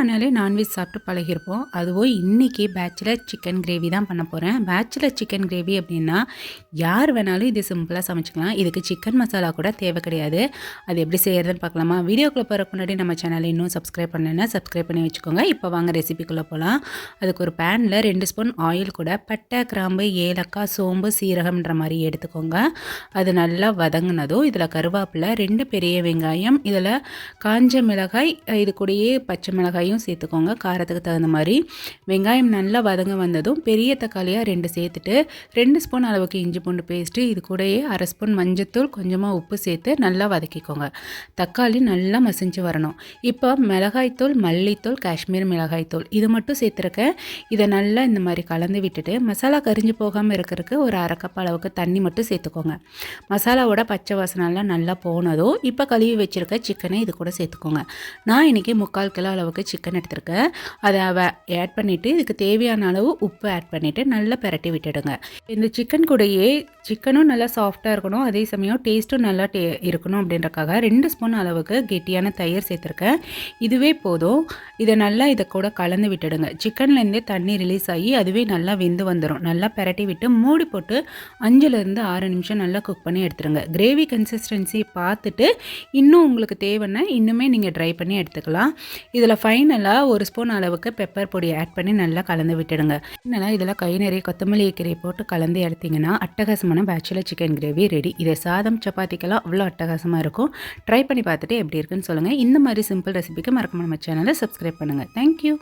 ஆனாலே நான்வெஜ் சாப்பிட்டு பழகிருப்போம் அதுவும் இன்றைக்கி பேச்சுலர் சிக்கன் கிரேவி தான் பண்ண போகிறேன் பேச்சுலர் சிக்கன் கிரேவி அப்படின்னா யார் வேணாலும் இது சிம்பிளாக சமைச்சிக்கலாம். இதுக்கு சிக்கன் மசாலா கூட தேவை கிடையாது. அது எப்படி செய்கிறதுன்னு பார்க்கலாமா? வீடியோக்குள்ளே போகிறக்கு முன்னாடி நம்ம சேனலை இன்னும் சப்ஸ்கிரைப் பண்ணலைன்னா சப்ஸ்கிரைப் பண்ணி வச்சுக்கோங்க. இப்போ வாங்க ரெசிபிக்குள்ளே போகலாம் அதுக்கு ஒரு பேனில் ரெண்டு ஸ்பூன் ஆயில் கூட பட்டை கிராம்பு ஏலக்காய் சோம்பு சீரகம்ன்ற மாதிரி எடுத்துக்கோங்க. அது நல்லா வதங்கினதும் இதில் கருவேப்பிலை ரெண்டு பெரிய வெங்காயம் இதில் காஞ்ச மிளகாய் இது கூடயே பச்சை தக்காளியும் சேர்த்துக்கோங்க காரத்துக்கு தகுந்த மாதிரி. வெங்காயம் நல்லா வதங்க வந்ததும் பெரிய தக்காளியாக ரெண்டு சேர்த்துட்டு ரெண்டு ஸ்பூன் அளவுக்கு இஞ்சி பூண்டு பேஸ்ட்டு இது கூடயே அரை ஸ்பூன் மஞ்சத்தூள் கொஞ்சமாக உப்பு சேர்த்து நல்லா வதக்கிக்கோங்க. தக்காளி நல்லா மசிஞ்சு வரணும். இப்போ மிளகாய்த்தூள் மல்லித்தூள் காஷ்மீர் மிளகாய்த்தூள் இது மட்டும் சேர்த்துருக்கேன். இதை நல்லா இந்த மாதிரி கலந்து விட்டுட்டு மசாலா கரிஞ்சு போகாமல் இருக்கிறதுக்கு ஒரு அரை கப் அளவுக்கு தண்ணி மட்டும் சேர்த்துக்கோங்க. மசாலாவோட பச்சை வாசனெல்லாம் நல்லா போனதும் இப்போ கழுவி வச்சுருக்க சிக்கனை இது கூட சேர்த்துக்கோங்க. நான் இன்றைக்கி முக்கால் கிலோ அளவுக்கு சிக்கன் சிக்கன் எடுத்திருக்கேன். அதை ஆட் பண்ணிவிட்டு இதுக்கு தேவையான அளவு உப்பு ஆட் பண்ணிவிட்டு நல்லா பரட்டி விட்டுடுங்க. இந்த சிக்கன் கூடயே சிக்கனும் நல்லா சாஃப்டாக இருக்கணும். அதே சமயம் டேஸ்ட்டும் நல்லா டே இருக்கணும் அப்படின்றக்காக ரெண்டு ஸ்பூன் அளவுக்கு கெட்டியான தயிர் சேர்த்துருக்கேன். இதுவே போதும். இதை நல்லா இதை கூட கலந்து விட்டுடுங்க. சிக்கன்லேருந்தே தண்ணி ரிலீஸ் ஆகி அதுவே நல்லா வெந்து வந்துடும் நல்லா பரட்டி விட்டு மூடி போட்டு அஞ்சுலேருந்து ஆறு நிமிஷம் நல்லா குக் பண்ணி எடுத்துருங்க கிரேவி கன்சிஸ்டன்சி பார்த்துட்டு இன்னும் உங்களுக்கு தேவைன்னா இன்னுமே நீங்கள் ட்ரை பண்ணி எடுத்துக்கலாம். இதில் ஃபைனலாக ஒரு ஸ்பூன் அளவுக்கு பெப்பர் பொடி ஆட் பண்ணி நல்லா கலந்து விட்டுடுங்க. என்னென்னா இதில் கை நிறைய கொத்தமல்லி கீரை போட்டு கலந்து எடுத்திங்கன்னா அட்டகாசமான பேச்சுலர் சிக்கன் கிரேவி ரெடி இதை சாதம் சப்பாத்திக்கெல்லாம் அவ்வளோ அட்டகாசமாக இருக்கும். ட்ரை பண்ணி பார்த்துட்டு எப்படி இருக்குன்னு சொல்லுங்கள் இந்த மாதிரி சிம்பிள் ரெசிபிக்கு மறக்காம நம்ம சேனலை சப்ஸ்கிரைப் பண்ணுங்கள் தேங்க்யூ